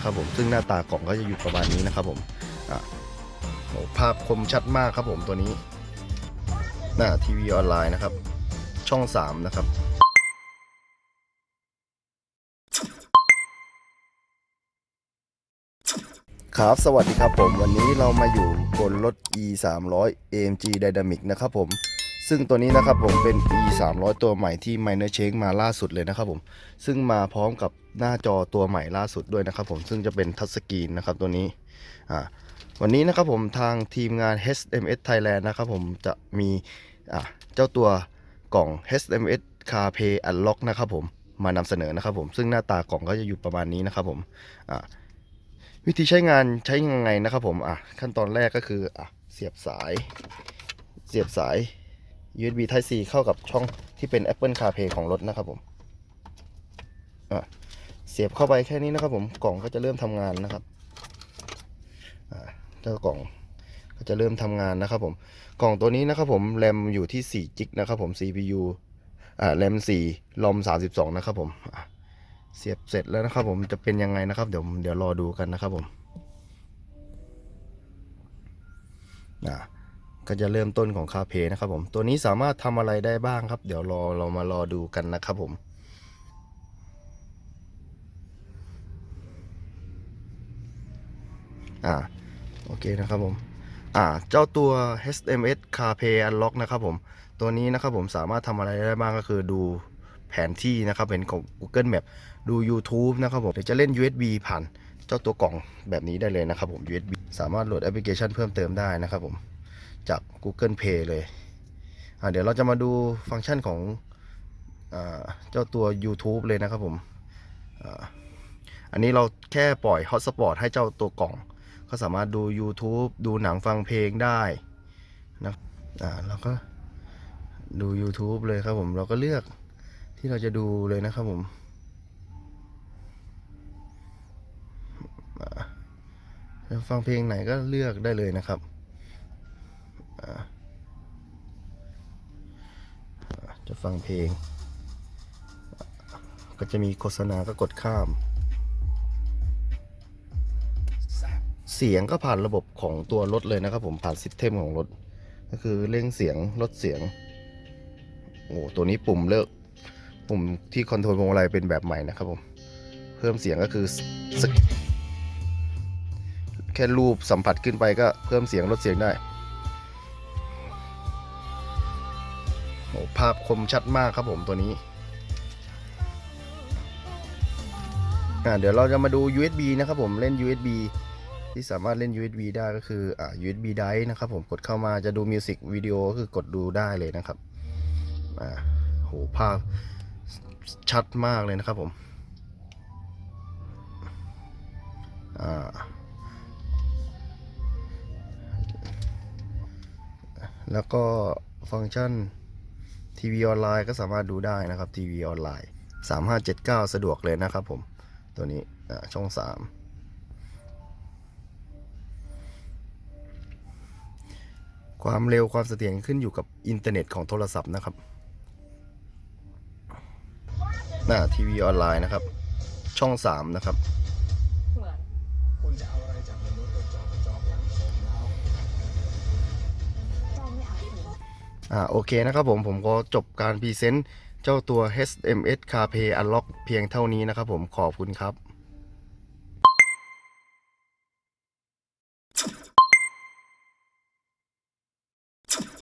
นะครับผมซึ่งหน้าตากล่องก็จะอยู่ประมาณนี้นะครับผมภาพคมชัดมากครับผมตัวนี้หน้าทีวีออนไลน์นะครับ ช่อง 3 นะครับครับสวัสดีครับผมวันนี้เรามาอยู่บนรถ e 3 0 0 AMG Dynamic นะครับผม ซึ่งตัวนี้นะครับผมเป็น e 3 0 0ตัวใหม่ที่ Minor Change มาล่าสุดเลยนะครับผมซึ่งมาพร้อมกับหน้าจอตัวใหม่ล่าสุดด้วยนะครับผมซึ่งจะเป็นทัชสกรีนนะครับตัวนี้อ่าวันนี้นะครับผมทางทีมงาน HMS Thailand นะครับผมจะมีอ่าเจ้าตัวกล่อง HMS CarPlay Unlock นะครับผมมานำเสนอนะครับผมซึ่งหน้าตากล่องก็จะอยู่ประมาณนี้นะครับผมอ่าวิธีใช้งานใช้ยังไงนะครับผมอะขั้นตอนแรกก็คืออะเสียบสาย เสียบสาย USB Type C เข้ากับช่องที่เป็น Apple CarPlay ของรถนะครับผมเสียบเข้าไปแค่นี้นะครับผมกล่องก็จะเริ่มทำงานนะครับเจ้ากล่องก็จะเริ่มทำงานนะครับผมกล่องตัวนี้นะครับผมแรมอยู่ที่4จิกนะครับผม CPU อ่าแรม4ลอม32 นะครับผมเสียบเสร็จแล้วนะครับผมจะเป็นยังไงนะครับ เดี๋ยวเดี๋ยวรอดูกันนะครับผมอ่า ก็จะเริ่มต้นของคาเพนะครับผม ตัวนี้สามารถทำอะไรได้บ้างครับ เดี๋ยวรอเรามารอดูกันนะครับผมอ่าโอเคนะครับผมอ่าเจ้าตัว HMS CarPlay Unlock นะครับผมตัวนี้นะครับผมสามารถทำอะไรได้บ้างก็คือดูแผนที่นะครับเป็นของ Google Map ดู YouTube นะครับผมเดี๋ยวจะเล่น USB ผ่านเจ้าตัวกล่องแบบนี้ได้เลยนะครับผม USB สามารถโหลดแอปพลิเคชันเพิ่มเติมได้นะครับผม จาก Google Play เลย เดี๋ยวเราจะมาดูฟังก์ชันของอเจ้าตัว YouTube เลยนะครับผมออันนี้เราแค่ปล่อย Hotspot ให้เจ้าตัวกล่อง ก็สามารถดู YouTube ดูหนังฟังเพลงได้นะเราก็ดู YouTube เลยครับผม เราก็เลือกที่เราจะดูเลยนะครับผมฟังเพลงไหนก็เลือกได้เลยนะครับ จะฟังเพลง ก็จะมีโฆษณาก็กดข้าม เสียงก็ผ่านระบบของตัวรถเลยนะครับผมผ่านซิสเต็มของรถ ก็คือเร่งเสียงลดเสียง โอ้ตัวนี้ปุ่มเลิก ปุ่มที่คอนโทรลพวงมาลัยเป็นแบบใหม่นะครับผม เพิ่มเสียงก็คือแค่รูปสัมผัสขึ้นไปก็เพิ่มเสียงลดเสียงได้ ภาพคมชัดมากครับผมตัวนี้อ่าเดี๋ยวเราจะมาดู USB นะครับผมเล่น USB ที่สามารถเล่น USB ได้ก็คืออ่า USB drive นะครับผมกดเข้ามาจะดูมิวสิกวิดีโอก็คือกดดูได้เลยนะครับอ่าโหภาพชัดมากเลยนะครับผมอ่าแล้วก็ฟังก์ชัน ทีวีออนไลน์ก็สามารถดูได้นะครับทีวีออนไลน์ 3579 สะดวกเลยนะครับผม ตัวนี้ช่อง 3 ความเร็วความเสถียรขึ้นอยู่กับอินเทอร์เน็ตของโทรศัพท์นะครับหน้าทีวีออนไลน์นะครับ ช่อง 3 นะครับ อ่าโอเคนะครับผมผมก็จบการพรีเซนต์เจ้าตัว HMS CarPlay Unlock เพียงเท่านี้นะครับผมขอบคุณครับ